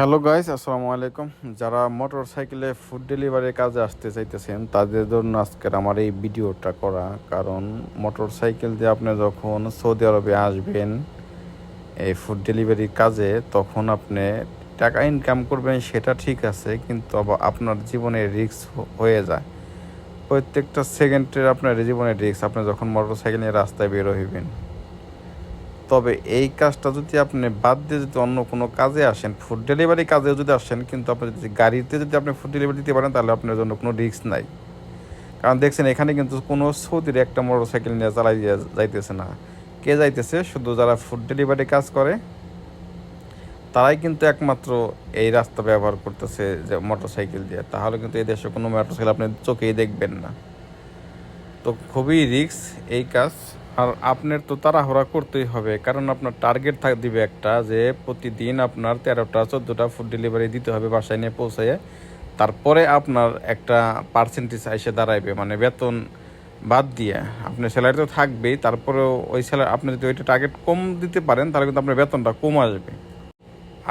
Hello guys, আসসালামু আলাইকুম। যারা মোটর সাইকেলে ফুড ডেলিভারির কাজে আসতে চাইতেছেন, তাদের জন্য আজকের আমার এই ভিডিওটা করা। কারণ মোটর সাইকেল দিয়ে আপনি যখন সৌদি আরবে আসবেন, এই ফুড ডেলিভারির কাজে, তখন আপনি টাকা ইনকাম করবেন, সেটা ঠিক আছে, কিন্তু আপনার জীবনে রিস্ক হয়ে যায়। প্রত্যেকটা সেকেন্ডের আপনার জীবনের রিস্ক আপনি যখন মোটর সাইকেল নিয়ে রাস্তায় বের হইবেন। তবে এই কাজটা যদি আপনি বাদ দিয়ে যদি অন্য কোনো কাজে আসেন ফুড ডেলিভারি কাজে যদি আসেন, কিন্তু আপনি যদি গাড়িতে যদি আপনি ফুড ডেলিভারি দিতে পারেন, তাহলে আপনার জন্য কোনো রিস্ক নাই। কারণ দেখছেন, এখানে কিন্তু কোনো সৌদির একটা মোটর সাইকেল নিয়ে চালাই যাইতেছে না। কে যাইতেছে? শুধু যারা ফুড ডেলিভারি কাজ করে, তারাই কিন্তু একমাত্র এই রাস্তা ব্যবহার করতেছে যে মোটর সাইকেল দিয়ে। তাহলে কিন্তু এই দেশে কোনো মোটর সাইকেল আপনি চোখেই দেখবেন না। তো খুবই রিস্ক এই কাজ। আর আপনার তো তাড়াহুড়া করতেই হবে, কারণ আপনার টার্গেট থাক দিবে একটা যে প্রতিদিন আপনার তেরোটা, চোদ্দোটা ফুড ডেলিভারি দিতে হবে বাসায় নিয়ে পৌঁছায় তারপরে আপনার একটা পার্সেন্টেজ এসে দাঁড়াইবে মানে বেতন বাদ দিয়ে। আপনার স্যালারি তো থাকবেই, তারপরেও ওই স্যালারি আপনি যদি ওইটা টার্গেট কম দিতে পারেন, তাহলে কিন্তু আপনার বেতনটা কম আসবে।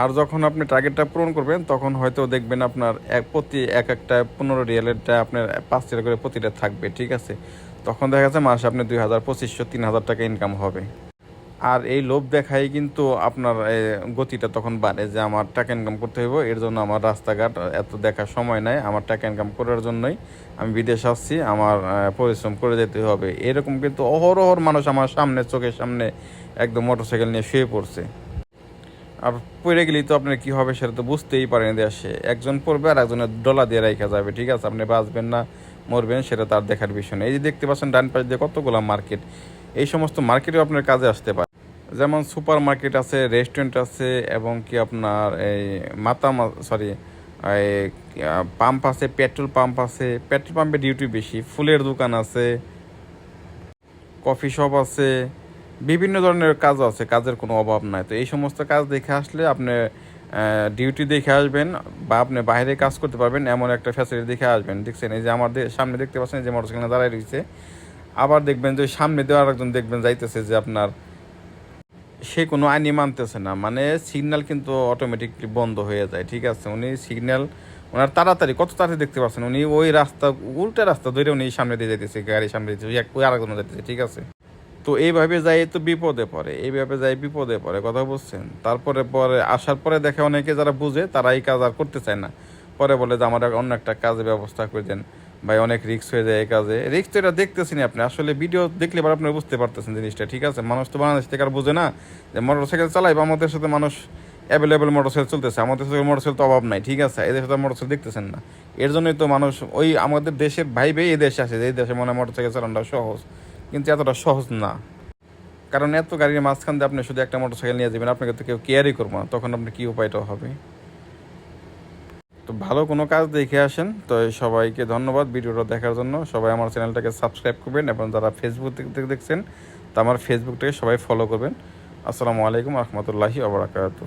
আর যখন আপনি টার্গেটটা পূরণ করবেন, তখন হয়তো দেখবেন আপনার এক প্রতি এক একটা পনেরো রিয়ালেরটা আপনার পাঁচ টাকা করে প্রতিটা থাকবে, ঠিক আছে? তখন দেখা যাচ্ছে মাসে আপনি দুই হাজার, পঁচিশশো, তিন হাজার টাকা ইনকাম হবে। আর এই লোভ দেখাই কিন্তু আপনার গতিটা তখন বাড়ে যে আমার টাকা ইনকাম করতে হইব, এর জন্য আমার রাস্তাঘাট এত দেখার সময় নাই, আমার টাকা ইনকাম করার জন্যই আমি বিদেশ আসছি, আমার পরিশ্রম করে যেতে হবে। এরকম কিন্তু অহরহর মানুষ আমার সামনে, চোখের সামনে একদম মোটরসাইকেল নিয়ে শুয়ে পড়ছে। আর পড়ে গেলেই তো আপনার কি হবে সেটা তো বুঝতেই পারেন দেশে। একজন পড়বে আর একজনের ডলা দিয়ে রাখা যাবে, ঠিক আছে? আপনি বাঁচবেন না মরবেন, সেটা তার দেখার বিষয় না এই যে দেখতে পাচ্ছেন ডান পাশ দিয়ে কতগুলো মার্কেট, এই সমস্ত মার্কেটেও আপনার কাজে আসতে পারে। যেমন সুপার মার্কেট আছে, রেস্টুরেন্ট আছে, এবং কি আপনার এই মাতা সরি পাম্প আছে, পেট্রোল পাম্প আছে। পেট্রোল পাম্পে ডিউটি বেশি, ফুলের দোকান আছে, কফি শপ আছে, বিভিন্ন ধরনের কাজ আছে, কাজের কোনো অভাব নাই। তো এই সমস্ত কাজ দেখে আসলে আপনি ডিউটি দেখে আসবেন, বা আপনি বাইরে কাজ করতে পারবেন, এমন একটা ফ্যাসিলিটি দেখে আসবেন। দেখছেন, এই যে আমাদের সামনে দেখতে পাচ্ছেন যে মোটরসাইকেল দাঁড়ায় রয়েছে। আবার দেখবেন যে সামনে দিয়ে আরেকজন দেখবেন যাইতেছে যে আপনার সে কোনো আইনি মানতেছে না। মানে সিগন্যাল কিন্তু অটোমেটিকলি বন্ধ হয়ে যায়, ঠিক আছে? উনি সিগন্যাল ওনার তাড়াতাড়ি, কত তাড়াতাড়ি দেখতে পাচ্ছেন? উনি ওই রাস্তা, উল্টা রাস্তা ধরে উনি সামনে দিয়ে যাইতেছে, গাড়ির সামনে দিতেছে ওই আরেকজন যাইতেছে, ঠিক আছে? তো এইভাবে যায় তো বিপদে পড়ে, এইভাবে যাই বিপদে পড়ে, কথা বুঝছেন? তারপরে পরে আসার পরে দেখে অনেকে যারা বুঝে, তারা এই কাজ আর করতে চায় না। পরে বলে যে, আমার অন্য একটা কাজে ব্যবস্থা করে দেন। ভাই, অনেক রিক্স হয়ে যায় এই কাজে। রিক্স তো এটা দেখতেছেন আপনি। আসলে ভিডিও দেখলে এবার আপনি বুঝতে পারতেছেন জিনিসটা, ঠিক আছে? মানুষ তো বাংলাদেশ থেকে আর বুঝে না যে মোটর সাইকেল চালাই বা আমাদের সাথে মানুষ অ্যাভেলেবেল মোটর সাইকেল চলতেছে। আমাদের সাথে মোটর সাইকেল তো অভাব নাই, ঠিক আছে? এদের সাথে মোটর সাইকেল দেখতেছেন না। এর জন্যই তো মানুষ ওই আমাদের দেশের ভাইবে এই দেশে আসে যে, এই দেশে মনে হয় মোটর সাইকেল চালানোটা সহজ। কিন্তু এতটা সহজ না। কারণ এত গাড়ির মাঝখান দিয়ে আপনি শুধু একটা মোটর সাইকেল নিয়ে যাবেন, আপনাকে তো কেউ কেয়ারই করব না। তখন আপনি কী উপায়টা হবে? তো ভালো কোনো কাজ দেখে আসেন। তো সবাইকে ধন্যবাদ ভিডিওটা দেখার জন্য। সবাই আমার চ্যানেলটাকে সাবস্ক্রাইব করবেন এবং যারা ফেসবুক থেকে দেখছেন, তা আমার ফেসবুকটাকে সবাই ফলো করবেন। আসসালামু আলাইকুম রহমতুল্লাহি আবরাকাতু